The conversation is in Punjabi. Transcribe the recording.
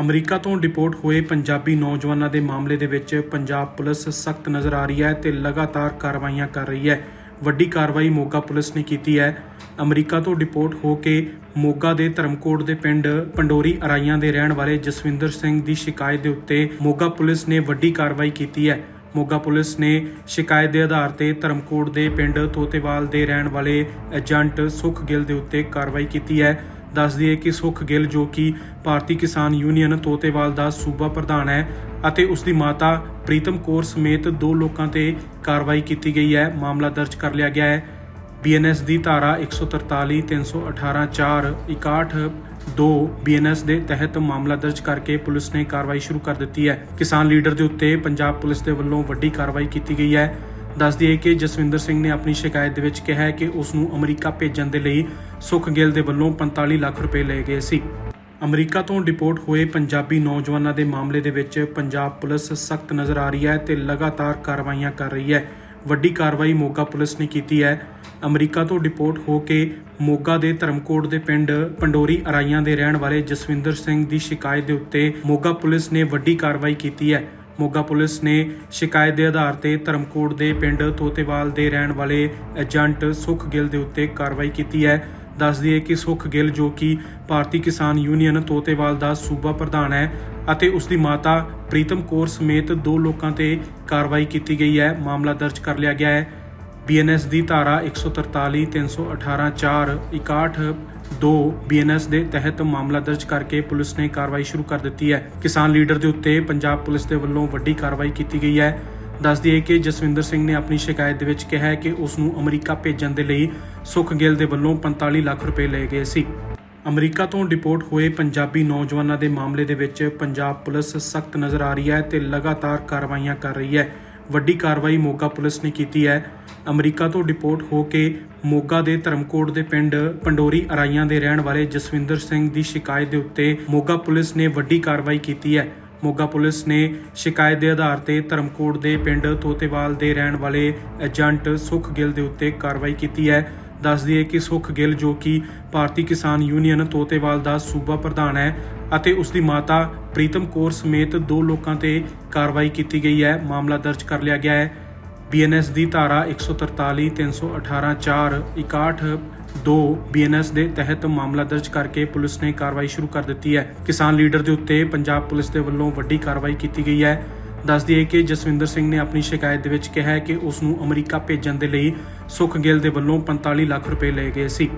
ਅਮਰੀਕਾ ਤੋਂ ਡਿਪੋਰਟ ਹੋਏ ਪੰਜਾਬੀ ਨੌਜਵਾਨਾਂ ਦੇ ਮਾਮਲੇ ਦੇ ਵਿੱਚ ਪੰਜਾਬ ਪੁਲਿਸ ਸਖਤ ਨਜ਼ਰ ਆ ਰਹੀ ਹੈ ਤੇ ਲਗਾਤਾਰ ਕਾਰਵਾਈਆਂ ਕਰ ਰਹੀ ਹੈ। ਵੱਡੀ ਕਾਰਵਾਈ ਮੋਗਾ ਪੁਲਿਸ ਨੇ ਕੀਤੀ ਹੈ। ਅਮਰੀਕਾ ਤੋਂ ਡਿਪੋਰਟ ਹੋ ਕੇ ਮੋਗਾ ਦੇ ਧਰਮਕੋਟ ਦੇ ਪਿੰਡ ਪੰਡੋਰੀ ਅਰਾਈਆਂ ਦੇ ਰਹਿਣ ਵਾਲੇ ਜਸਵਿੰਦਰ ਸਿੰਘ ਦੀ ਸ਼ਿਕਾਇਤ ਦੇ ਉੱਤੇ ਮੋਗਾ ਪੁਲਿਸ ਨੇ ਵੱਡੀ ਕਾਰਵਾਈ ਕੀਤੀ ਹੈ। ਮੋਗਾ ਪੁਲਿਸ ਨੇ ਸ਼ਿਕਾਇਤ ਦੇ ਆਧਾਰ ਤੇ ਧਰਮਕੋਟ ਦੇ ਪਿੰਡ ਤੋਤੇਵਾਲ ਦੇ ਰਹਿਣ ਵਾਲੇ ਏਜੰਟ ਸੁਖ ਗਿੱਲ ਦੇ ਉੱਤੇ ਕਾਰਵਾਈ ਕੀਤੀ ਹੈ। ਦੱਸ ਦਈਏ ਕਿ ਸੁਖ ਗਿੱਲ ਜੋ ਕਿ ਭਾਰਤੀ ਕਿਸਾਨ ਯੂਨੀਅਨ ਤੋਤੇਵਾਲ ਦਾ ਸੂਬਾ ਪ੍ਰਧਾਨ ਹੈ ਅਤੇ ਉਸ ਦੀ ਮਾਤਾ ਪ੍ਰੀਤਮ ਕੌਰ ਸਮੇਤ ਦੋ ਲੋਕਾਂ ਤੇ ਕਾਰਵਾਈ ਕੀਤੀ ਗਈ ਹੈ, ਮਾਮਲਾ ਦਰਜ ਕਰ ਲਿਆ ਗਿਆ ਹੈ। ਬੀਐਨਐਸ ਦੀ ਧਾਰਾ 143 318 4 61 2 ਬੀਐਨਐਸ ਦੇ ਤਹਿਤ ਮਾਮਲਾ ਦਰਜ ਕਰਕੇ ਪੁਲਿਸ ਨੇ ਕਾਰਵਾਈ ਸ਼ੁਰੂ ਕਰ ਦਿੱਤੀ ਹੈ। ਕਿਸਾਨ ਲੀਡਰ ਦੇ ਉੱਤੇ ਪੰਜਾਬ ਪੁਲਿਸ ਦੇ ਵੱਲੋਂ ਵੱਡੀ ਕਾਰਵਾਈ ਕੀਤੀ ਗਈ ਹੈ। ਦੱਸ ਦਈਏ ਕਿ ਜਸਵਿੰਦਰ ਸਿੰਘ ਨੇ ਆਪਣੀ ਸ਼ਿਕਾਇਤ ਦੇ ਵਿੱਚ ਕਿਹਾ ਹੈ ਕਿ ਉਸ ਨੂੰ ਅਮਰੀਕਾ ਭੇਜਣ ਦੇ ਲਈ ਸੁਖ ਗਿੱਲ ਦੇ ਵੱਲੋਂ 45 ਲੱਖ ਰੁਪਏ ਲਏ ਗਏ ਸੀ। ਅਮਰੀਕਾ ਤੋਂ ਡਿਪੋਰਟ ਹੋਏ ਪੰਜਾਬੀ ਨੌਜਵਾਨਾਂ ਦੇ ਮਾਮਲੇ ਦੇ ਵਿੱਚ ਪੰਜਾਬ ਪੁਲਿਸ ਸਖਤ ਨਜ਼ਰ ਆ ਰਹੀ ਹੈ ਤੇ ਲਗਾਤਾਰ ਕਾਰਵਾਈਆਂ ਕਰ ਰਹੀ ਹੈ। ਵੱਡੀ ਕਾਰਵਾਈ ਮੋਗਾ ਪੁਲਿਸ ਨੇ ਕੀਤੀ ਹੈ। ਅਮਰੀਕਾ ਤੋਂ ਡਿਪੋਰਟ ਹੋ ਕੇ ਮੋਗਾ ਦੇ ਧਰਮਕੋਟ ਦੇ ਪਿੰਡ ਪੰਡੋਰੀ ਅਰਾਈਆਂ ਦੇ ਰਹਿਣ ਵਾਲੇ ਜਸਵਿੰਦਰ ਸਿੰਘ ਦੀ ਸ਼ਿਕਾਇਤ ਦੇ ਉੱਤੇ ਮੋਗਾ ਪੁਲਿਸ ਨੇ ਵੱਡੀ ਕਾਰਵਾਈ ਕੀਤੀ ਹੈ। ਮੋਗਾ ਪੁਲਿਸ ਨੇ ਸ਼ਿਕਾਇਤ ਦੇ ਆਧਾਰ ਤੇ ਧਰਮਕੋਟ ਦੇ ਪਿੰਡ ਤੋਤੇਵਾਲ ਦੇ ਰਹਿਣ ਵਾਲੇ ਏਜੰਟ ਸੁਖ ਗਿੱਲ ਦੇ ਉੱਤੇ ਕਾਰਵਾਈ ਕੀਤੀ ਹੈ। ਦੱਸ ਦਈਏ ਕਿ ਸੁਖ ਗਿੱਲ ਜੋ ਕਿ ਭਾਰਤੀ ਕਿਸਾਨ ਯੂਨੀਅਨ ਤੋਤੇਵਾਲ ਦਾ ਸੂਬਾ ਪ੍ਰਧਾਨ ਹੈ ਅਤੇ ਉਸ ਦੀ ਮਾਤਾ ਪ੍ਰੀਤਮ ਕੌਰ ਸਮੇਤ ਦੋ ਲੋਕਾਂ ਤੇ ਕਾਰਵਾਈ ਕੀਤੀ ਗਈ ਹੈ। ਮਾਮਲਾ ਦਰਜ ਕਰ ਲਿਆ ਗਿਆ ਹੈ। ਬੀਐਨਐਸ ਦੀ ਧਾਰਾ 143 318 4 61 2 ਬੀਐਨਐਸ ਦੇ ਤਹਿਤ ਮਾਮਲਾ ਦਰਜ ਕਰਕੇ ਪੁਲਿਸ ਨੇ ਕਾਰਵਾਈ ਸ਼ੁਰੂ ਕਰ ਦਿੱਤੀ ਹੈ। ਕਿਸਾਨ ਲੀਡਰ ਦੇ ਉੱਤੇ ਪੰਜਾਬ ਪੁਲਿਸ ਦੇ ਵੱਲੋਂ ਵੱਡੀ ਕਾਰਵਾਈ ਕੀਤੀ ਗਈ ਹੈ। ਦੱਸ ਦਈਏ ਕਿ ਜਸਵਿੰਦਰ ਸਿੰਘ ਨੇ ਆਪਣੀ ਸ਼ਿਕਾਇਤ ਦੇ ਵਿੱਚ ਕਿਹਾ ਹੈ ਕਿ ਉਸ ਨੂੰ ਅਮਰੀਕਾ ਭੇਜਣ ਦੇ ਲਈ ਸੁਖ ਗਿੱਲ ਦੇ ਵੱਲੋਂ 45 ਲੱਖ ਰੁਪਏ ਲਏ ਗਏ ਸੀ। ਅਮਰੀਕਾ ਤੋਂ ਡਿਪੋਰਟ ਹੋਏ ਪੰਜਾਬੀ ਨੌਜਵਾਨਾਂ ਦੇ ਮਾਮਲੇ ਦੇ ਵਿੱਚ ਪੰਜਾਬ ਪੁਲਿਸ ਸਖਤ ਨਜ਼ਰ ਆ ਰਹੀ ਹੈ ਤੇ ਲਗਾਤਾਰ ਕਾਰਵਾਈਆਂ ਕਰ ਰਹੀ ਹੈ। ਵੱਡੀ ਕਾਰਵਾਈ ਮੋਗਾ ਪੁਲਿਸ ਨੇ ਕੀਤੀ ਹੈ। ਅਮਰੀਕਾ ਤੋਂ ਡਿਪੋਰਟ ਹੋ ਕੇ ਮੋਗਾ ਦੇ ਧਰਮਕੋਟ ਦੇ ਪਿੰਡ ਪੰਡੋਰੀ ਅਰਾਈਆਂ ਦੇ ਰਹਿਣ ਵਾਲੇ ਜਸਵਿੰਦਰ ਸਿੰਘ ਦੀ ਸ਼ਿਕਾਇਤ ਦੇ ਉੱਤੇ ਮੋਗਾ ਪੁਲਿਸ ਨੇ ਵੱਡੀ ਕਾਰਵਾਈ ਕੀਤੀ ਹੈ। ਮੋਗਾ ਪੁਲਿਸ ਨੇ ਸ਼ਿਕਾਇਤ ਦੇ ਆਧਾਰ ਤੇ ਧਰਮਕੋਟ ਦੇ ਪਿੰਡ ਤੋਤੇਵਾਲ ਦੇ ਰਹਿਣ ਵਾਲੇ ਏਜੰਟ ਸੁਖ ਗਿੱਲ ਦੇ ਉੱਤੇ ਕਾਰਵਾਈ ਕੀਤੀ ਹੈ। ਦੱਸ ਦਈਏ ਕਿ ਸੁਖ ਗਿੱਲ ਜੋ ਕਿ ਭਾਰਤੀ ਕਿਸਾਨ ਯੂਨੀਅਨ ਤੋਤੇਵਾਲ ਦਾ ਸੂਬਾ ਪ੍ਰਧਾਨ ਹੈ ਅਤੇ ਉਸ ਦੀ ਮਾਤਾ ਪ੍ਰੀਤਮ ਕੌਰ ਸਮੇਤ ਦੋ ਲੋਕਾਂ ਤੇ ਕਾਰਵਾਈ ਕੀਤੀ ਗਈ ਹੈ, ਮਾਮਲਾ ਦਰਜ ਕਰ ਲਿਆ ਗਿਆ ਹੈ। ਬੀਐਨਐਸ ਦੀ ਧਾਰਾ 143 318 4 61 2 ਬੀਐਨਐਸ ਦੇ ਤਹਿਤ ਮਾਮਲਾ ਦਰਜ ਕਰਕੇ ਪੁਲਿਸ ਨੇ ਕਾਰਵਾਈ ਸ਼ੁਰੂ ਕਰ ਦਿੱਤੀ ਹੈ। ਕਿਸਾਨ ਲੀਡਰ ਦੇ ਉੱਤੇ ਪੰਜਾਬ ਪੁਲਿਸ ਦੇ ਵੱਲੋਂ ਵੱਡੀ ਕਾਰਵਾਈ ਕੀਤੀ ਗਈ ਹੈ। ਦੱਸ ਦਈਏ ਕਿ ਜਸਵਿੰਦਰ ਸਿੰਘ ਨੇ ਆਪਣੀ ਸ਼ਿਕਾਇਤ ਦੇ ਵਿੱਚ ਕਿਹਾ ਹੈ ਕਿ ਉਸ ਨੂੰ ਅਮਰੀਕਾ ਭੇਜਣ ਦੇ ਲਈ ਸੁਖ ਗਿੱਲ ਦੇ ਵੱਲੋਂ 45 ਲੱਖ ਰੁਪਏ ਲਏ ਗਏ ਸੀ।